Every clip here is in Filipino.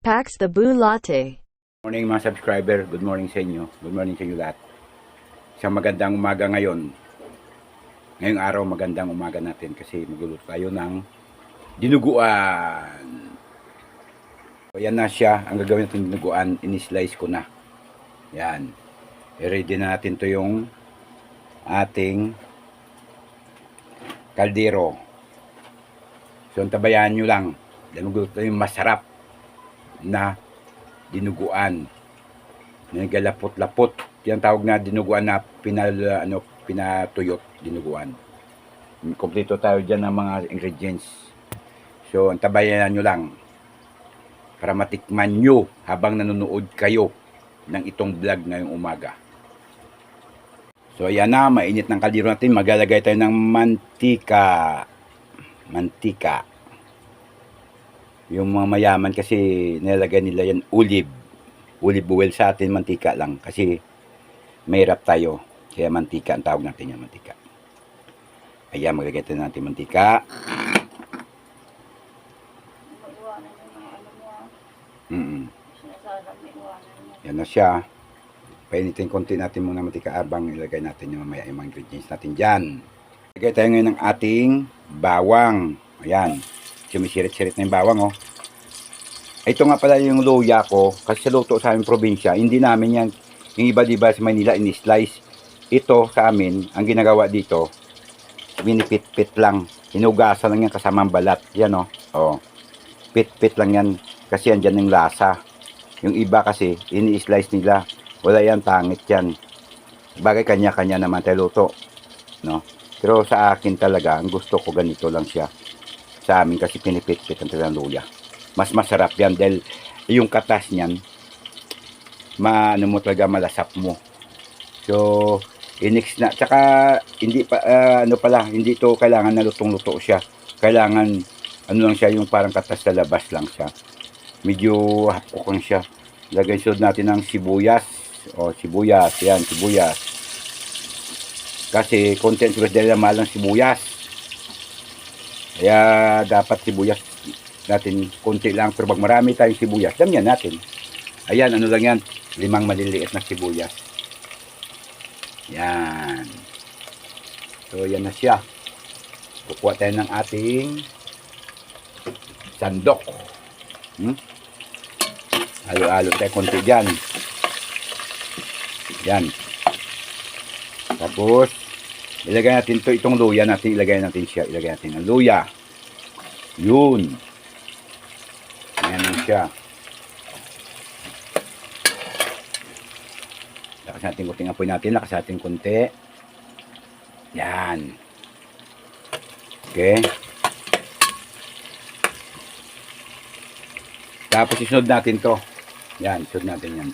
Pax the Boo Latte. morning mga subscriber. Good morning sa inyo. Good morning sa inyo lahat. Isang magandang umaga ngayon. Ngayong araw magandang umaga natin kasi magluluto tayo ng dinuguan. So, yan na siya. Ang gagawin natin dinuguan, in-slice ko na. Yan. I-ready na natin to yung ating kaldero. So, tabayan nyo lang. Dahil magluluto tayo masarap na dinuguan. Nagalapot-lapot. Yan tawag na dinuguan na pinal, ano, pinatuyot dinuguan. Kompleto tayo dyan ng mga ingredients. So, antabayan nyo lang para matikman nyo habang nanonood kayo ng itong vlog ngayong umaga. So, ayan na, mainit ng kaldero natin. Maglalagay tayo ng mantika. Mantika. Yung mga mayaman kasi nilalagay nila yan olive. Olive oil sa atin, mantika lang. Kasi mahirap tayo. Kaya mantika ang tawag natin yan, mantika. Ayan, maglagay tayo natin mantika. Mm mo. Yan na siya. Painitin konti natin muna mantika abang ilagay natin yung mamaya yung mga ingredients natin dyan. Ilagay tayo ngayon ng ating bawang. Ayan. Sumisirit-sirit na yung bawang, oh. Ito nga pala yung luya ko. Kasi sa luto sa aming probinsya, hindi namin yan, yung iba diba sa Manila, in-slice. Ito sa amin, ang ginagawa dito, binipit-pit lang. Hinugasan lang yan kasama ang balat. Yan, oh. Oh. Pit-pit lang yan. Kasi yan dyan yung lasa. Yung iba kasi, ini-slice nila. Wala yan, pangit yan. Bagay kanya-kanya naman tayo luto. No? Pero sa akin talaga, ang gusto ko ganito lang siya. Sa amin kasi pinipit-pit ang talagang luya. Mas masarap yan dahil yung katas niyan, maano mo talaga malasap mo. So, inix na. Tsaka, hindi pa, ah, ano pala, hindi to kailangan na lutong-luto siya. Kailangan, ano lang siya, yung parang katas sa labas lang siya. Medyo hapok lang siya. Lagay sunod natin ng sibuyas. O, sibuyas. Yan, sibuyas. Kasi content ko dahil mahal ng sibuyas. Kaya dapat sibuyas natin konti lang. Pero pag marami tayong sibuyas, damihan natin. Ayan, ano lang yan? Limang maliliit na sibuyas. Yan. So, yan na siya. Kukuha tayo ng ating sandok. Hmm? Halo-halo tayo konti dyan. Yan. Tapos, ilagay natin to itong luya natin, ilagay natin siya, ilagay natin ang luya. Yun. Ayan lang siya. Lakas natin kunting apoy natin, lakas natin kunti. Yan. Okay. Tapos isunod natin to. Yan, isunod natin yan.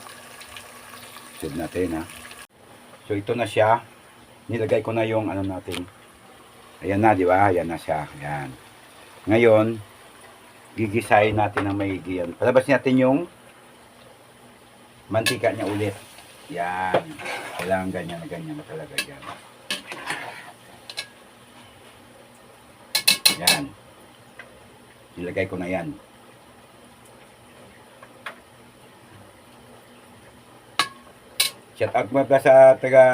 Isunod natin ha. So ito na siya. Nilagay ko na yung ano natin. Ayan na, di ba? Ayan na siya. Ayan. Ngayon, gigisahin natin ng maigi yan. Palabas natin yung mantika niya ulit. Yan. Kailangan ganyan na ganyan na talaga yan. Yan. Nilagay ko na yan. Shout out mo sa taga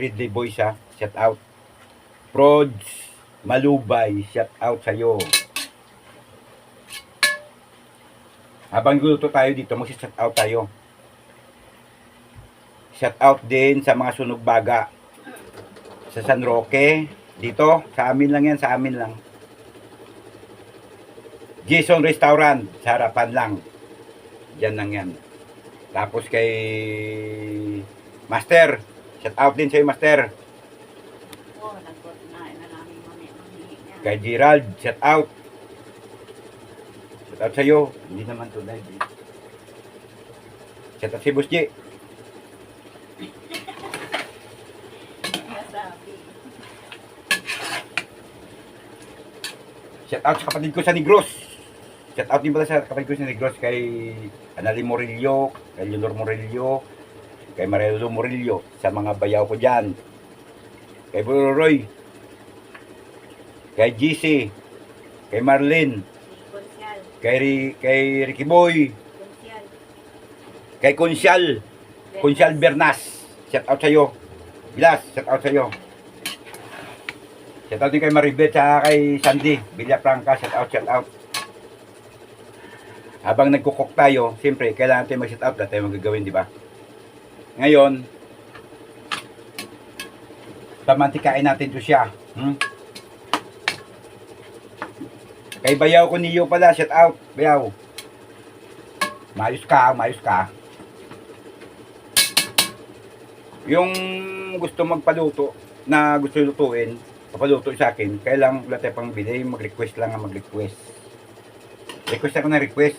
Ridley Boys ha. Shout out. Prods Malubay. Shout out sa iyo. Habang guluto tayo dito, mag-shout out tayo. Shout out din sa mga sunog baga. Sa San Roque. Dito, sa amin lang yan, sa amin lang. Jason Restaurant, sa harapan lang. Diyan lang yan. Tapos kay Master. Shout out din sa'yo, Master. Oo, nagkot na, na namin mami, mami. Kay Gerald, shout out. Shout out sa'yo. Hindi naman to live. eh. Shout out si. Nasabi. Shout out sa kapatid ko sa Negros. Shout out din pala sa kapatid ko sa Negros kay Anali Morillo, kay Leonor Morillo, kay Marelo Morillo, sa mga bayaw ko dyan. Kay Bururoy, kay GC, kay Marlene, Konsyal. kay, kay Ricky Boy, Kay Kunsyal. Kunsyal Bernas. Shout out sa'yo. Bilas, shout out sa'yo. Shout out din kay Maribet sa kay Sandy. Bilya Franca, shout out, shout out. Habang nagkukok tayo, siyempre, kailangan tayo mag-shout out. Lahat tayo magagawin, di ba? Ngayon, pamantikain natin to siya. Hmm? Kay Bayaw ko niyo pala, shout out. Bayaw. Mayos ka, mayos ka. Yung gusto magpaluto, na gusto lutuin, papaluto sa akin, kailangan wala tayo pang bili, mag-request lang ang mag-request. Request ako na request.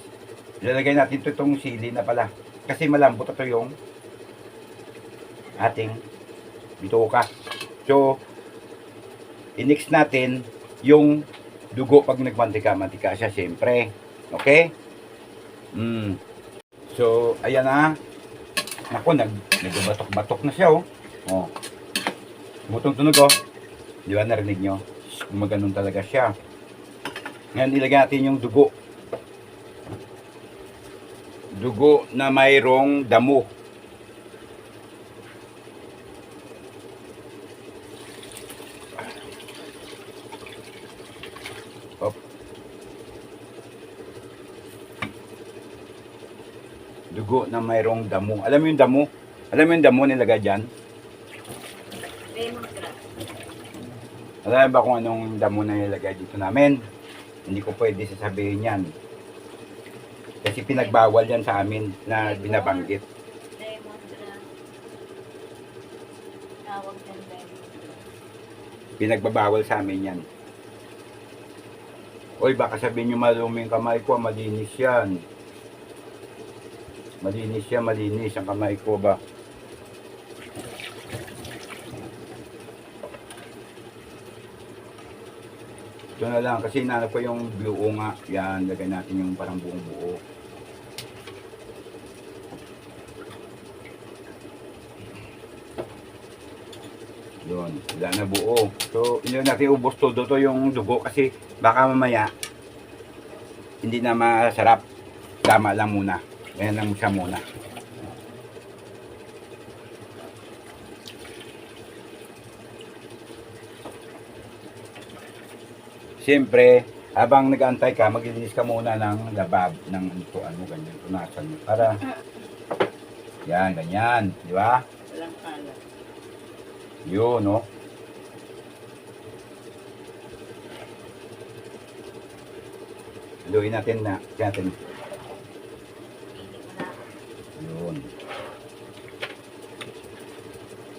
Ilalagay natin ito itong sili na pala. Kasi malambot ito yung ating bituka. So, inix natin yung dugo pag nagmantika-mantika siya, siyempre. Okay? Mm. So, ayan na. Naku, nag, nagbatok-batok na siya, oh. Oh. Butong tunog, oh. Di ba, narinig nyo? Gumaganon talaga siya. Ngayon, ilagay natin yung dugo. Dugo na mayroong damo. Dugo na mayroong damo. Alam mo yung damo? Alam mo yung damo nilagay dyan? Alam ba kung anong damo na nilagay dito namin? Hindi ko pwede sasabihin yan. Kasi pinagbawal yan sa amin na binabanggit. Pinagbabawal sa amin yan. Oy, baka sabihin nyo maluming kamay ko, malinis yan. Malinis yan, malinis ang kamay ko ba? Ito na lang, kasi nanap ko yung buo nga. Yan, lagay natin yung parang buong buo. Yun, wala na buo. So, hindi natin ubos todo to yung dugo kasi baka mamaya hindi na masarap. Tama lang muna. Ayan lang siya muna. Siyempre, habang nag-antay ka, maglilinis ka muna ng labab, ng ito, ano, ganyan, punasan mo. Para, yan, ganyan, di ba? Walang kalat. Yun, no? Haluin natin na, natin. Hindi mo na. Yun.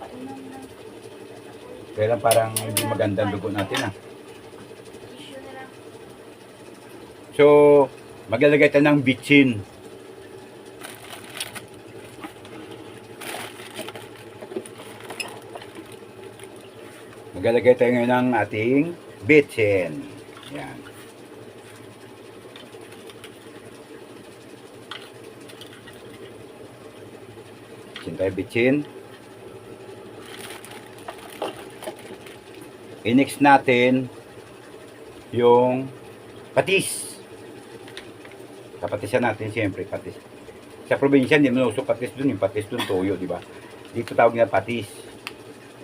Painom na. Kaya lang parang hindi maganda ang dugo natin, ah. So, maglalagay tayo ng bitchin. Maglalagay tayo ngayon ng ating bitchin. Yan. Bitchin tayo, bitchin. I-mix natin yung patis. Kapatisan natin siyempre, patis. Sa probinsya, hindi mo uso patis dun, yung patis dun, toyo, di ba? Dito tawag nga patis.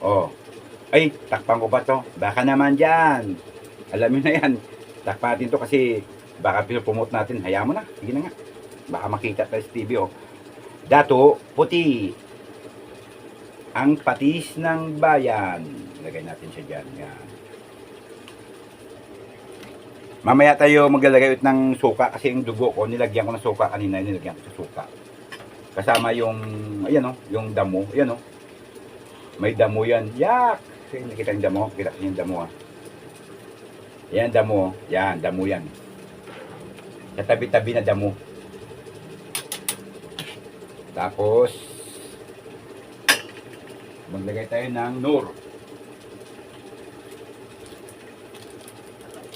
Oh. Ay, takpan ko pa to. Baka naman dyan. Alam mo na yan. Takpan natin to kasi baka pinupromote natin. Hayaan mo na. Sige na nga. Baka makita tayo sa TV, oh. Dato, puti. Ang patis ng bayan. Lagay natin siya dyan. Yan. Mamaya tayo maglalagay ulit ng suka kasi yung dugo ko, nilagyan ko ng suka kanina, nilagyan ko sa suka. Kasama yung, ayan o, yung damo, ayan o. May damo yan. Yak! Kasi nakita yung damo, kita yung damo ah. Yan damo, yan, damo yan. Sa tabi-tabi na damo. Tapos, maglagay tayo ng nor.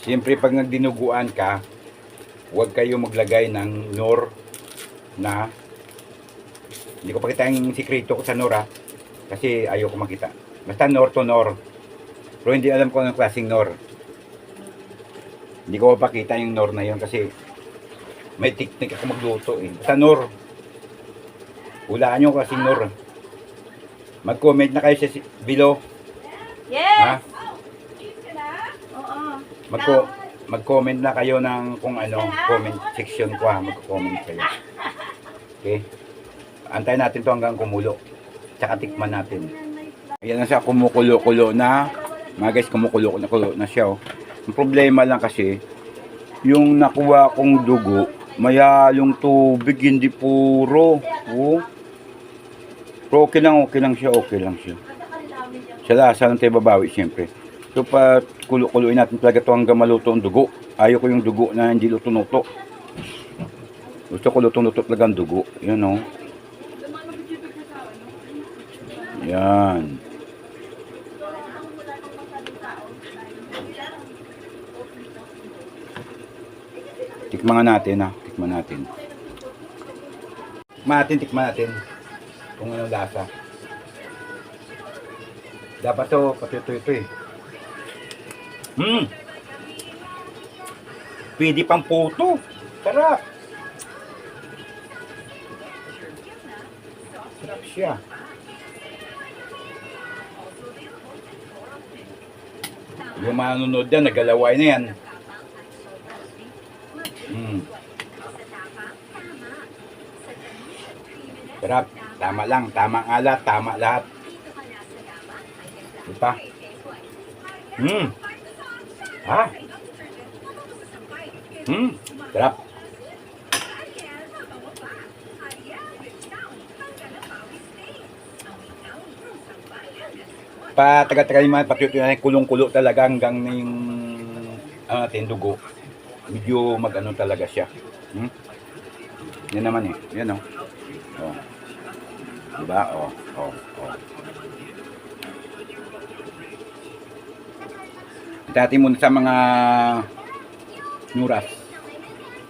Siyempre, pag nagdinuguan ka, huwag kayo maglagay ng nor na hindi ko pakita yung sikreto ko sa nor ha, kasi ayaw ko makita. Basta nor to nor. Pero hindi alam ko anong klaseng nor. Hindi ko papakita yung nor na yun kasi may technique ako magluto eh. Basta nor. Hulaan nyo kasi Nur. Mag-comment na kayo sa below. Ha? Yes! Oo. Magko mag-comment na kayo ng kung ano, comment section ko ha. Mag-comment kayo. Okay? Antayin natin to hanggang kumulo. Tsaka tikman natin. Ayan na siya, kumukulo-kulo na. Mga guys, kumukulo-kulo na siya. Oh. Ang problema lang kasi, yung nakuha kong dugo, mayalong tubig, hindi puro. Oh. Pero okay lang, okay lang siya, okay lang siya. Sa lasa lang tayo babawi, siyempre. So, pa kulo-kuloin natin talaga ito hanggang maluto ang dugo. Ayaw ko yung dugo na hindi luto-luto. Gusto ko luto-luto talaga ang dugo. Yan, oh. Yan. Tikman natin, ha. Tikman natin. Tikman natin, tikman natin. Kung anong lasa. Dapat to, pati ito, ito eh. Hmm. Pwede pang puto. Sarap. Sarap siya. Yung manunod yan, nagalaway na yan. Hmm. Sarap. Tama lang. Tama alat. Tama lahat. Diba? Hmm. Ha? Hmm. Sarap. Pa taga-taga yung mga patrioto na kulong-kulo talaga hanggang na yung ano natin dugo. Medyo mag-ano talaga siya. Hmm? Yan naman eh. Yan oh. Oh. Diba? Oh. Oh. Oh. Dati muna sa mga nuras.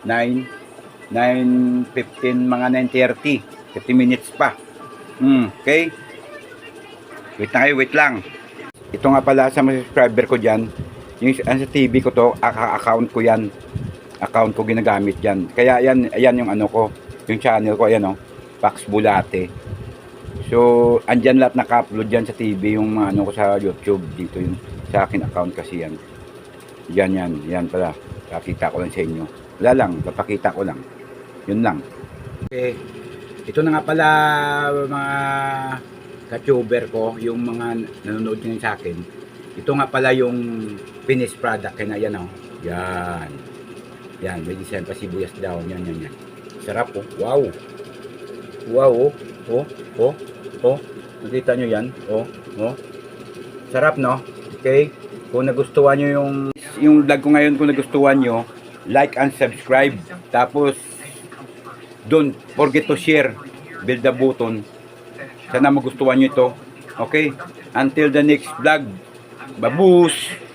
9, 9.15, mga 9.30. 50 minutes pa. Hmm, okay? Wait na kayo, wait lang. Ito nga pala sa mga subscriber ko dyan. Yung sa TV ko to, account ko yan. Account ko ginagamit yan. Kaya yan, ayan yung ano ko. Yung channel ko, ayan o. Pax Bulate. So, andyan lahat naka-upload dyan sa TV yung mga ano ko sa YouTube dito yung sa akin account kasi yan. Yan yan, yan pala. Pakita ko lang sa inyo. Wala lang, papakita ko lang. Yun lang. Okay. Ito na nga pala mga ka-tuber ko, yung mga nanonood ngayon sa akin. Ito nga pala yung finished product. Kaya yan oh. Yan. Yan, may design pa sibuyas daw. Yan, yan, yan. Sarap oh. Wow. Wow oh. Oh, oh, oh. Nakita nyo yan? Oh, oh. Sarap no? Okay? Kung nagustuhan nyo yung yung vlog ko ngayon, kung nagustuhan nyo, like and subscribe. Tapos, don't forget to share. Build the button. Sana magustuhan nyo ito. Okay? Until the next vlog. Babush!